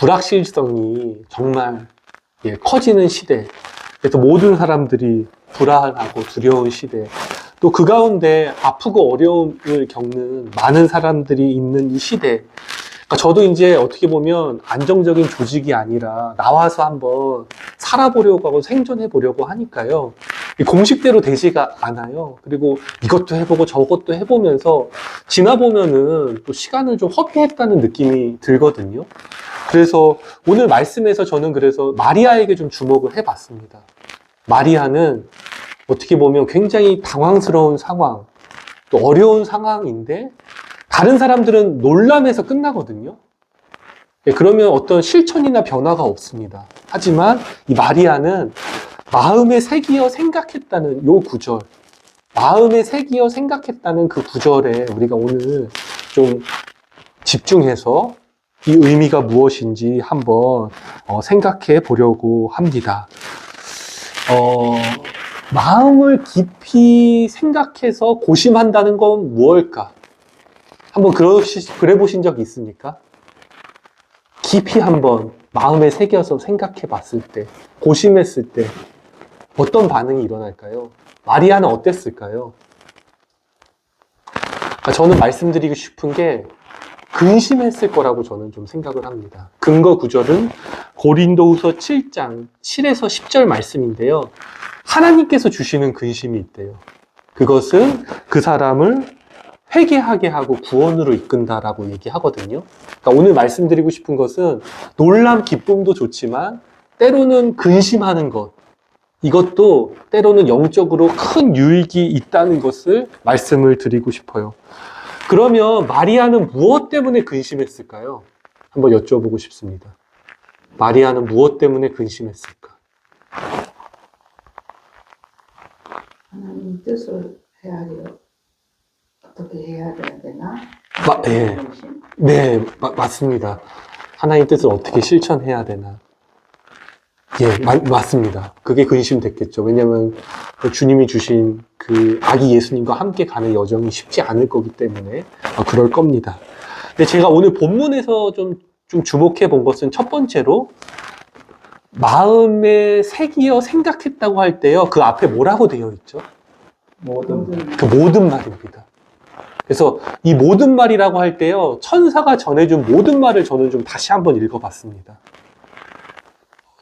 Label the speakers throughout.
Speaker 1: 불확실성이 정말 예, 커지는 시대. 그래서 모든 사람들이 불안하고 두려운 시대. 또 그 가운데 아프고 어려움을 겪는 많은 사람들이 있는 이 시대. 그러니까 저도 이제 어떻게 보면 안정적인 조직이 아니라 나와서 한번 살아보려고 하고 생존해 보려고 하니까요. 이 공식대로 되지가 않아요. 그리고 이것도 해보고 저것도 해보면서 지나보면은 또 시간을 좀 허비했다는 느낌이 들거든요. 그래서 오늘 말씀에서 저는 그래서 마리아에게 좀 주목을 해봤습니다. 마리아는 어떻게 보면 굉장히 당황스러운 상황, 또 어려운 상황인데 다른 사람들은 놀람에서 끝나거든요. 예, 그러면 어떤 실천이나 변화가 없습니다. 하지만 이 마리아는 마음에 새기어 생각했다는 요 구절, 마음에 새기어 생각했다는 그 구절에 우리가 오늘 좀 집중해서 이 의미가 무엇인지 한번 어, 생각해 보려고 합니다. 어, 마음을 깊이 생각해서 고심한다는 건 무엇일까? 한번 그러시, 그래 보신 적 있습니까? 깊이 한번 마음에 새겨서 생각해 봤을 때, 고심했을 때, 어떤 반응이 일어날까요? 마리아는 어땠을까요? 그러니까 저는 말씀드리고 싶은 게 근심했을 거라고 저는 좀 생각을 합니다. 근거 구절은 고린도후서 7장 7에서 10절 말씀인데요. 하나님께서 주시는 근심이 있대요. 그것은 그 사람을 회개하게 하고 구원으로 이끈다라고 얘기하거든요. 그러니까 오늘 말씀드리고 싶은 것은 놀람, 기쁨도 좋지만 때로는 근심하는 것. 이것도 때로는 영적으로 큰 유익이 있다는 것을 말씀을 드리고 싶어요. 그러면 마리아는 무엇 때문에 근심했을까요? 한번 여쭤보고 싶습니다. 마리아는 무엇 때문에 근심했을까?
Speaker 2: 하나님 뜻을 헤아려 어떻게 해야 되나?
Speaker 1: 마, 예. 네, 마- 맞습니다. 하나님 뜻을 어떻게 실천해야 되나? 예, 마- 맞습니다. 그게 근심 됐겠죠. 왜냐면 그 주님이 주신 그 아기 예수님과 함께 가는 여정이 쉽지 않을 거기 때문에 아, 그럴 겁니다. 근데 제가 오늘 본문에서 좀, 좀 주목해 본 것은 첫 번째로 마음에 새기어 생각했다고 할 때요. 그 앞에 뭐라고 되어 있죠?
Speaker 3: 모든
Speaker 1: 그 모든 말입니다. 그래서 이 모든 말이라고 할 때요, 천사가 전해준 모든 말을 저는 좀 다시 한번 읽어봤습니다.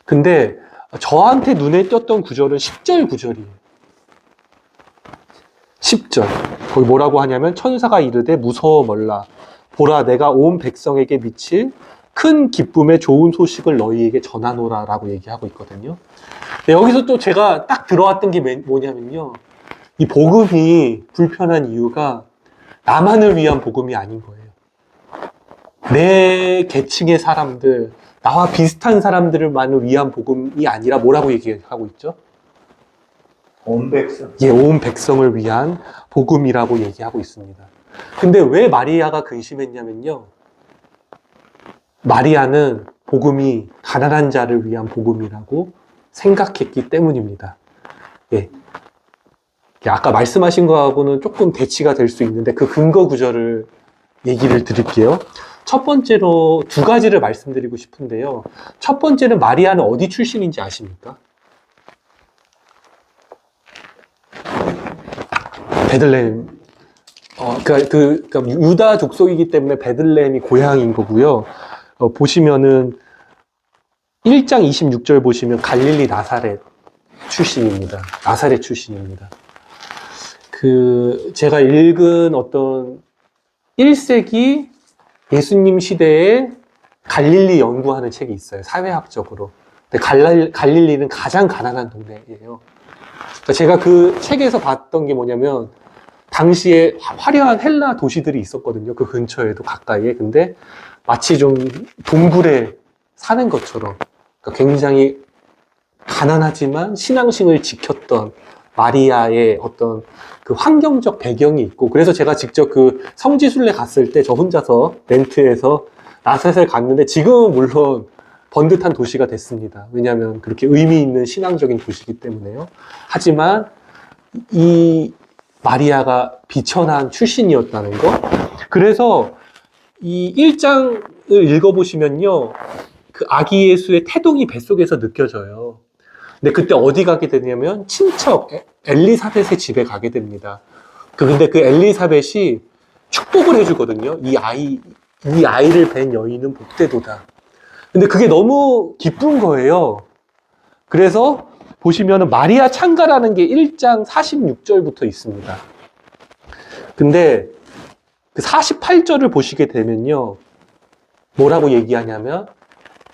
Speaker 1: 근데 저한테 눈에 띄었던 구절은 10절 구절이에요. 10절. 거기 뭐라고 하냐면 천사가 이르되 무서워 멀라. 보라 내가 온 백성에게 미칠 큰 기쁨의 좋은 소식을 너희에게 전하노라 라고 얘기하고 있거든요. 여기서 또 제가 딱 들어왔던 게 뭐냐면요. 이 복음이 불편한 이유가 나만을 위한 복음이 아닌 거예요. 내 계층의 사람들, 나와 비슷한 사람들만을 위한 복음이 아니라 뭐라고 얘기하고 있죠?
Speaker 3: 온 백성
Speaker 1: 예, 온 백성을 위한 복음이라고 얘기하고 있습니다. 근데 왜 마리아가 근심했냐면요. 마리아는 복음이 가난한 자를 위한 복음이라고 생각했기 때문입니다. 예. 아까 말씀하신 거하고는 조금 대치가 될 수 있는데 그 근거 구절을 얘기를 드릴게요. 첫 번째로 두 가지를 말씀드리고 싶은데요. 첫 번째는 마리아는 어디 출신인지 아십니까? 베들레헴. 어, 그러니까 그, 그러니까 유다 족속이기 때문에 베들레헴이 고향인 거고요. 어, 보시면은 1장 26절 보시면 갈릴리 나사렛 출신입니다. 나사렛 출신입니다. 그 제가 읽은 어떤 1세기 예수님 시대에 갈릴리 연구하는 책이 있어요. 사회학적으로. 근데 갈릴, 갈릴리는 가장 가난한 동네예요. 그러니까 제가 그 책에서 봤던 게 뭐냐면 당시에 화려한 헬라 도시들이 있었거든요. 그 근처에도 가까이에. 근데 마치 좀 동굴에 사는 것처럼 그러니까 굉장히 가난하지만 신앙심을 지켰던 마리아의 어떤 그 환경적 배경이 있고 그래서 제가 직접 그 성지순례 갔을 때 저 혼자서 렌트해서 나셋을 갔는데 지금은 물론 번듯한 도시가 됐습니다. 왜냐하면 그렇게 의미 있는 신앙적인 도시이기 때문에요. 하지만 이 마리아가 비천한 출신이었다는 거. 그래서 이 1장을 읽어보시면요. 그 아기 예수의 태동이 뱃속에서 느껴져요. 근데 그때 어디 가게 되냐면 친척 에- 엘리사벳의 집에 가게 됩니다. 그 근데 그 엘리사벳이 축복을 해주거든요. 이 아이 이 아이를 뵌 여인은 복되도다. 근데 그게 너무 기쁜 거예요. 그래서 보시면 마리아 창가라는 게 1장 46절부터 있습니다. 근데 그 48절을 보시게 되면요. 뭐라고 얘기하냐면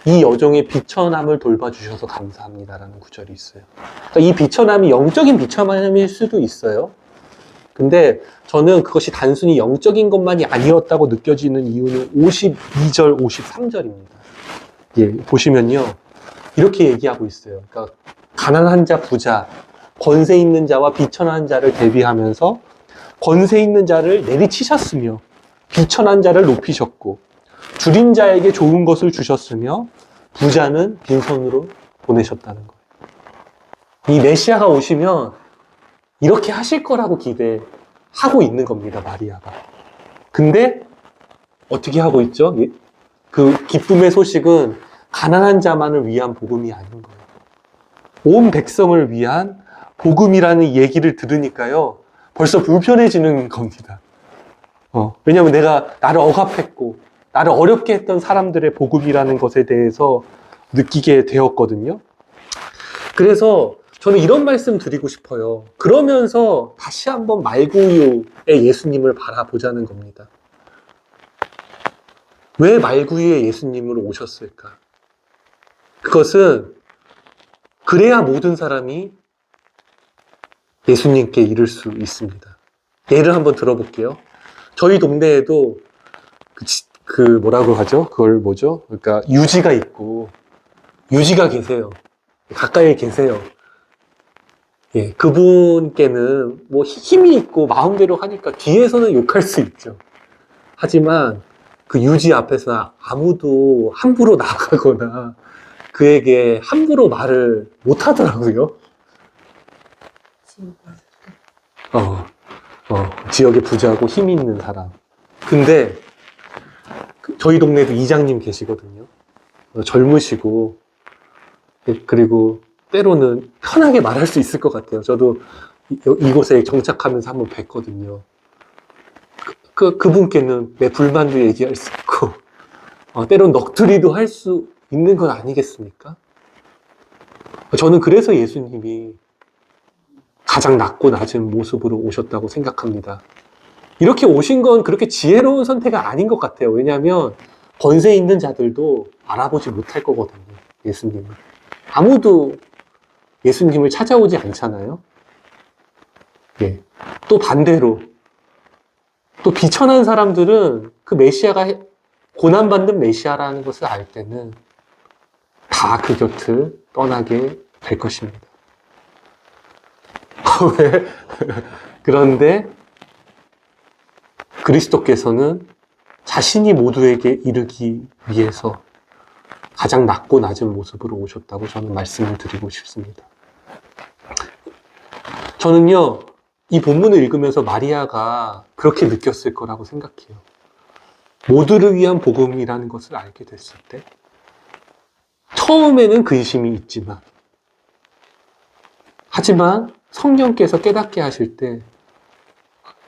Speaker 1: 이 여종의 비천함을 돌봐주셔서 감사합니다라는 구절이 있어요. 그러니까 이 비천함이 영적인 비천함일 수도 있어요. 근데 저는 그것이 단순히 영적인 것만이 아니었다고 느껴지는 이유는 52절, 53절입니다. 예, 보시면요. 이렇게 얘기하고 있어요. 그러니까 가난한 자, 부자, 권세 있는 자와 비천한 자를 대비하면서 권세 있는 자를 내리치셨으며 비천한 자를 높이셨고 줄인 자에게 좋은 것을 주셨으며 부자는 빈손으로 보내셨다는 거예요. 이 메시아가 오시면 이렇게 하실 거라고 기대하고 있는 겁니다, 마리아가. 근데 어떻게 하고 있죠? 예? 그 기쁨의 소식은 가난한 자만을 위한 복음이 아닌 거예요. 온 백성을 위한 복음이라는 얘기를 들으니까요. 벌써 불편해지는 겁니다. 어, 왜냐하면 내가 나를 억압했고, 나를 어렵게 했던 사람들의 복음이라는 것에 대해서 느끼게 되었거든요. 그래서 저는 이런 말씀 드리고 싶어요. 그러면서 다시 한번 말구유의 예수님을 바라보자는 겁니다. 왜 말구유의 예수님으로 오셨을까? 그것은 그래야 모든 사람이 예수님께 이를 수 있습니다. 예를 한번 들어볼게요. 저희 동네에도 그, 지- 그 뭐라고 하죠? 그걸 뭐죠? 그러니까 유지가 있고 유지가 계세요. 가까이 계세요. 예, 그분께는 뭐 히- 힘이 있고 마음대로 하니까 뒤에서는 욕할 수 있죠. 하지만 그 유지 앞에서 아무도 함부로 나가거나 그에게 함부로 말을 못 하더라고요. 어, 어, 지역의 부자고 힘이 있는 사람. 근데 그 저희 동네도 이장님 계시거든요. 어, 젊으시고 예, 그리고 때로는 편하게 말할 수 있을 것 같아요. 저도 이, 이곳에 정착하면서 한번 뵀거든요. 그, 그 그 분께는 내 불만도 얘기할 수 있고 어, 때론 넋두리도 할 수 있는 건 아니겠습니까? 저는 그래서 예수님이 가장 낮고 낮은 모습으로 오셨다고 생각합니다. 이렇게 오신 건 그렇게 지혜로운 선택은 아닌 것 같아요. 왜냐하면 권세 있는 자들도 알아보지 못할 거거든요. 예수님을. 아무도 예수님을 찾아오지 않잖아요. 예. 또 반대로 또 비천한 사람들은 그 메시아가 해- 고난받는 메시아라는 것을 알 때는 다 그 곁을 떠나게 될 것입니다. 왜? 그런데 그리스도께서는 자신이 모두에게 이르기 위해서 가장 낮고 낮은 모습으로 오셨다고 저는 말씀을 드리고 싶습니다. 저는요, 이 본문을 읽으면서 마리아가 그렇게 느꼈을 거라고 생각해요. 모두를 위한 복음이라는 것을 알게 됐을 때, 처음에는 근심이 있지만, 하지만 성령께서 깨닫게 하실 때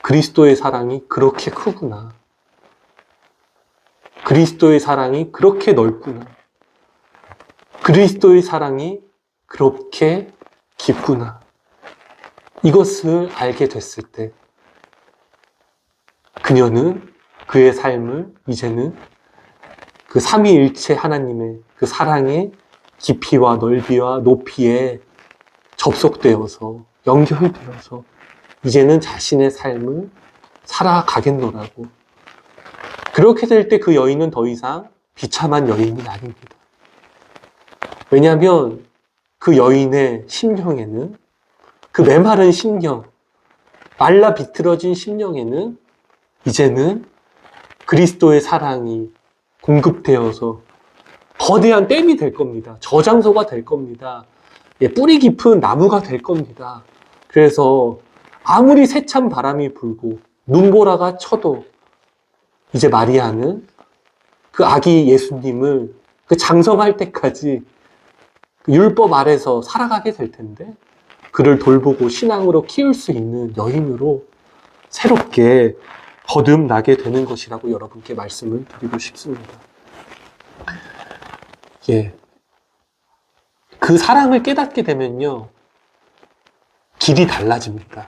Speaker 1: 그리스도의 사랑이 그렇게 크구나. 그리스도의 사랑이 그렇게 넓구나. 그리스도의 사랑이 그렇게 깊구나. 이것을 알게 됐을 때 그녀는 그의 삶을 이제는 그 삼위일체 하나님의 그 사랑의 깊이와 넓이와 높이에 접속되어서 연결되어서 이제는 자신의 삶을 살아가겠노라고. 그렇게 될 때 그 여인은 더 이상 비참한 여인이 아닙니다. 왜냐하면 그 여인의 심령에는 그 메마른 심령, 말라 비틀어진 심령에는 이제는 그리스도의 사랑이 공급되어서 거대한 댐이 될 겁니다. 저장소가 될 겁니다. 예, 뿌리 깊은 나무가 될 겁니다. 그래서 아무리 세찬 바람이 불고 눈보라가 쳐도 이제 마리아는 그 아기 예수님을 그 장성할 때까지 그 율법 아래서 살아가게 될 텐데 그를 돌보고 신앙으로 키울 수 있는 여인으로 새롭게 거듭나게 되는 것이라고 여러분께 말씀을 드리고 싶습니다. 예. 그 사랑을 깨닫게 되면요. 길이 달라집니다.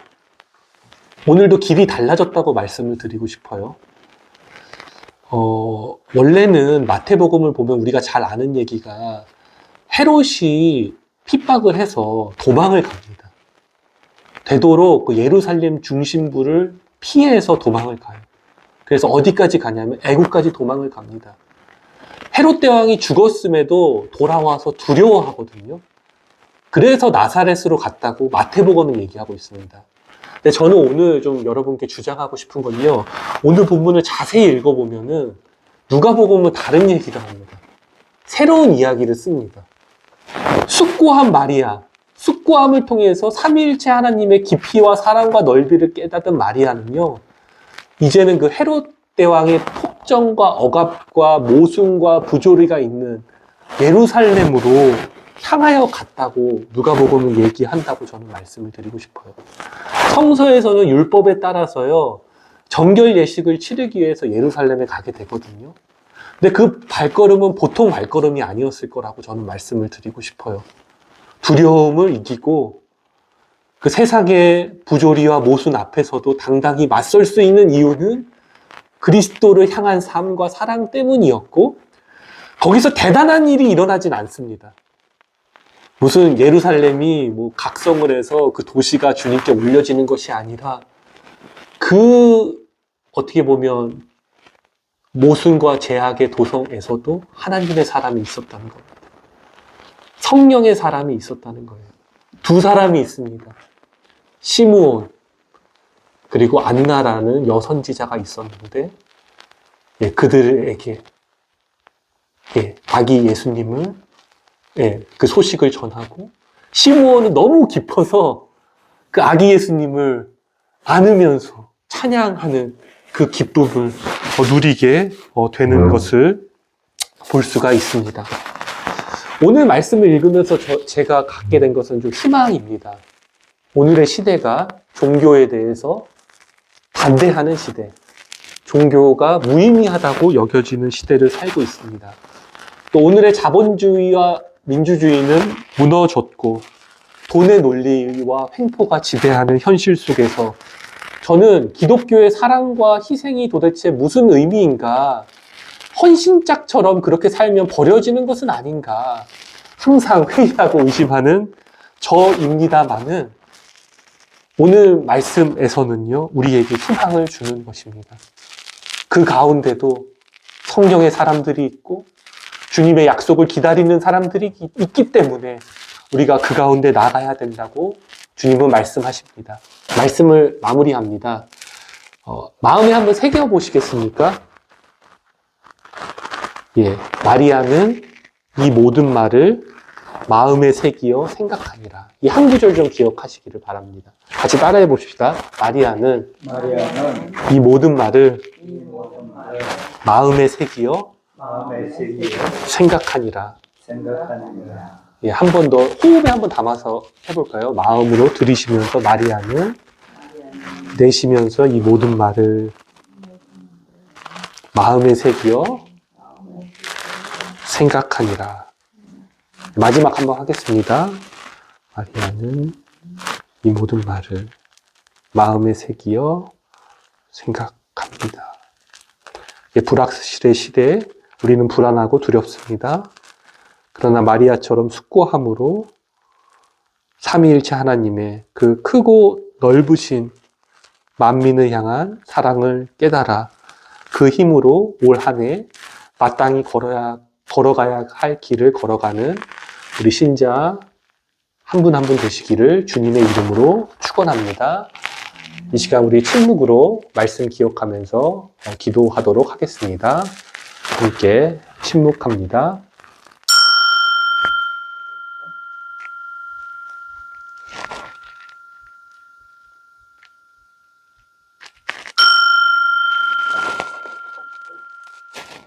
Speaker 1: 오늘도 길이 달라졌다고 말씀을 드리고 싶어요. 어, 원래는 마태복음을 보면 우리가 잘 아는 얘기가 헤롯이 핍박을 해서 도망을 갑니다. 되도록 그 예루살렘 중심부를 피해서 도망을 가요. 그래서 어디까지 가냐면 애국까지 도망을 갑니다. 헤롯 대왕이 죽었음에도 돌아와서 두려워하거든요. 그래서 나사렛으로 갔다고 마태복음은 얘기하고 있습니다. 근데 저는 오늘 좀 여러분께 주장하고 싶은 건요. 오늘 본문을 자세히 읽어보면은 누가복음은 다른 얘기를 합니다. 새로운 이야기를 씁니다. 숙고한 마리아, 숙고함을 통해서 삼위일체 하나님의 깊이와 사랑과 넓이를 깨닫은 마리아는요. 이제는 그 헤롯 대왕의 폭정과 억압과 모순과 부조리가 있는 예루살렘으로 향하여 갔다고 누가복음은 얘기한다고 저는 말씀을 드리고 싶어요. 성서에서는 율법에 따라서요. 정결 예식을 치르기 위해서 예루살렘에 가게 되거든요. 근데 그 발걸음은 보통 발걸음이 아니었을 거라고 저는 말씀을 드리고 싶어요. 두려움을 이기고 그 세상의 부조리와 모순 앞에서도 당당히 맞설 수 있는 이유는 그리스도를 향한 삶과 사랑 때문이었고 거기서 대단한 일이 일어나진 않습니다. 무슨 예루살렘이 뭐 각성을 해서 그 도시가 주님께 올려지는 것이 아니라 그 어떻게 보면 모순과 제약의 도성에서도 하나님의 사람이 있었다는 겁니다. 성령의 사람이 있었다는 거예요. 두 사람이 있습니다. 시므온 그리고 안나라는 여선지자가 있었는데 예, 그들에게 예, 아기 예수님을 예, 그 소식을 전하고 시므온은 너무 깊어서 그 아기 예수님을 안으면서 찬양하는 그 기쁨을 어, 누리게 어, 되는 것을 볼 수가 있습니다. 오늘 말씀을 읽으면서 저- 제가 갖게 된 것은 좀 희망입니다. 오늘의 시대가 종교에 대해서 반대하는 시대, 종교가 무의미하다고 여겨지는 시대를 살고 있습니다. 또 오늘의 자본주의와 민주주의는 무너졌고 돈의 논리와 횡포가 지배하는 현실 속에서 저는 기독교의 사랑과 희생이 도대체 무슨 의미인가 헌신짝처럼 그렇게 살면 버려지는 것은 아닌가 항상 회의하고 의심하는 저입니다만은 오늘 말씀에서는요 우리에게 희망을 주는 것입니다. 그 가운데도 성령의 사람들이 있고 주님의 약속을 기다리는 사람들이 있- 있기 때문에 우리가 그 가운데 나가야 된다고 주님은 말씀하십니다. 말씀을 마무리합니다. 어, 마음에 한번 새겨 보시겠습니까? 예, 마리아는 이 모든 말을 마음에 새기어 생각하니라. 이 한 구절 좀 기억하시기를 바랍니다. 같이 따라해 봅시다. 마리아는
Speaker 3: 마리아는
Speaker 1: 이 모든 말을
Speaker 3: 이 모든 말을
Speaker 1: 마음에 새기어 생각하니라.
Speaker 3: 생각하느니라.
Speaker 1: 예, 한 번 더 호흡에 한 번 담아서 해볼까요? 마음으로 들이시면서 마리아는 내쉬면서 이 모든 말을 마음에 새기어 생각하니라. 마지막 한번 하겠습니다. 마리아는 이 모든 말을 마음에 새기어 생각합니다. 예, 불확실의 시대에 우리는 불안하고 두렵습니다. 그러나 마리아처럼 숙고함으로 삼위일체 하나님의 그 크고 넓으신 만민을 향한 사랑을 깨달아 그 힘으로 올 한 해 마땅히 걸어야 걸어가야 할 길을 걸어가는 우리 신자 한 분 한 분 되시기를 주님의 이름으로 축원합니다. 이 시간 우리 침묵으로 말씀 기억하면서 어, 기도하도록 하겠습니다. 함께 침묵합니다.